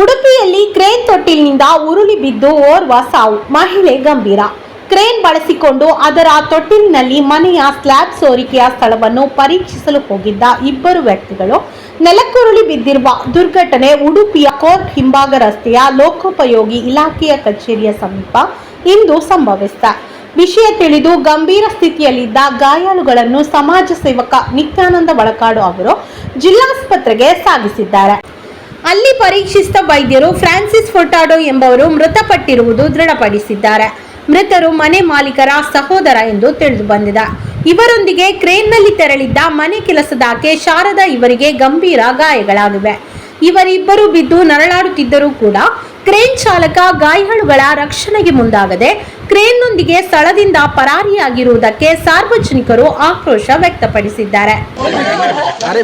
ಉಡುಪಿಯಲ್ಲಿ ಕ್ರೇನ್ ತೊಟ್ಟಿಲಿನಿಂದ ಉರುಳಿ ಬಿದ್ದು ಓರ್ವ ಸಾವು. ಮಹಿಳೆ ಗಂಭೀರ. ಕ್ರೇನ್ ಬಳಸಿಕೊಂಡು ಅದರ ತೊಟ್ಟಿಲಿನಲ್ಲಿ ಮನೆಯ ಸ್ಲ್ಯಾಬ್ ಸೋರಿಕೆಯ ಸ್ಥಳವನ್ನು ಪರೀಕ್ಷಿಸಲು ಹೋಗಿದ್ದ ಇಬ್ಬರು ವ್ಯಕ್ತಿಗಳು ನೆಲಕ್ಕುರುಳಿ ಬಿದ್ದಿರುವ ದುರ್ಘಟನೆ ಉಡುಪಿಯ ಕೋರ್ಟ್ ಹಿಂಭಾಗ ರಸ್ತೆಯ ಲೋಕೋಪಯೋಗಿ ಇಲಾಖೆಯ ಕಚೇರಿಯ ಸಮೀಪ ಇಂದು ಸಂಭವಿಸಿದೆ. ವಿಷಯ ತಿಳಿದು ಗಂಭೀರ ಸ್ಥಿತಿಯಲ್ಲಿದ್ದ ಗಾಯಾಳುಗಳನ್ನು ಸಮಾಜ ಸೇವಕ ನಿತ್ಯಾನಂದ ಬಳಕಾಡು ಅವರು ಜಿಲ್ಲಾಸ್ಪತ್ರೆಗೆ ಸಾಗಿಸಿದ್ದಾರೆ. ಅಲ್ಲಿ ಪರೀಕ್ಷಿಸಿದ ವೈದ್ಯರು ಫ್ರಾನ್ಸಿಸ್ ಫೊಟಾಡೋ ಎಂಬವರು ಮೃತಪಟ್ಟಿರುವುದು ದೃಢಪಡಿಸಿದ್ದಾರೆ. ಮೃತರು ಮನೆ ಮಾಲೀಕರ ಸಹೋದರ ಎಂದು ತಿಳಿದು ಬಂದಿದೆ. ಇವರೊಂದಿಗೆ ಕ್ರೇನ್ನಲ್ಲಿ ತೆರಳಿದ್ದ ಮನೆ ಕೆಲಸದಾಕೆ ಶಾರದಾ ಇವರಿಗೆ ಗಂಭೀರ ಗಾಯಗಳಾಗಿವೆ. ಇವರಿಬ್ಬರು ಬಿದ್ದು ನರಳಾಡುತ್ತಿದ್ದರೂ ಕೂಡ ಕ್ರೇನ್ ಚಾಲಕ ಗಾಯಾಳುಗಳ ರಕ್ಷಣೆಗೆ ಮುಂದಾಗದೆ ಕ್ರೇನ್ನೊಂದಿಗೆ ಸ್ಥಳದಿಂದ ಪರಾರಿಯಾಗಿರುವುದಕ್ಕೆ ಸಾರ್ವಜನಿಕರು ಆಕ್ರೋಶ ವ್ಯಕ್ತಪಡಿಸಿದ್ದಾರೆ. ಅರೆ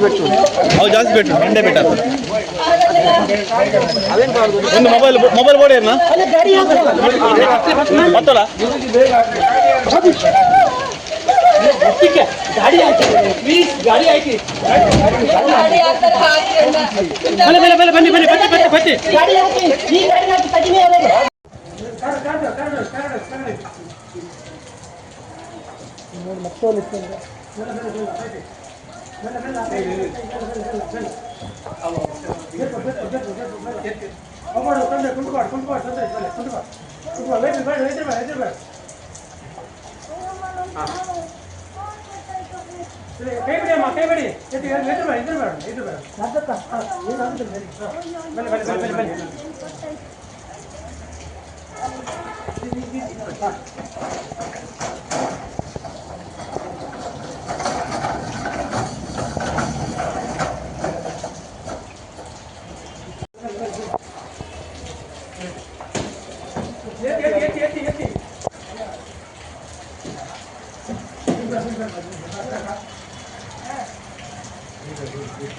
ಬಿಟ್ಟು ಅವು ಜಾಸ್ತಿ ಬೇಕು ಎಂಡೆ ಬೇಟ ಅವೇನು ಕಾದು ಒಂದು ಮೊಬೈಲ್ ಮೊಬೈಲ್ ಬೋರ್ಡ್ ಏನ ಮತ್ತಲ್ಲ ಕೈ ಬಿಡಿ ಅಮ್ಮ ಕೈ ಬಿಡಿ ಎದ್ದು ಎದ್ದು ಎದ್ದು ಬೇಡ ಎದ್ದು ಬೇಡ ಎದ್ದು ಬೇಡ ಬನ್ನಿ ಬನ್ನಿ ಬನ್ನಿ ಬನ್ನಿ ಬನ್ನಿ Obrigado.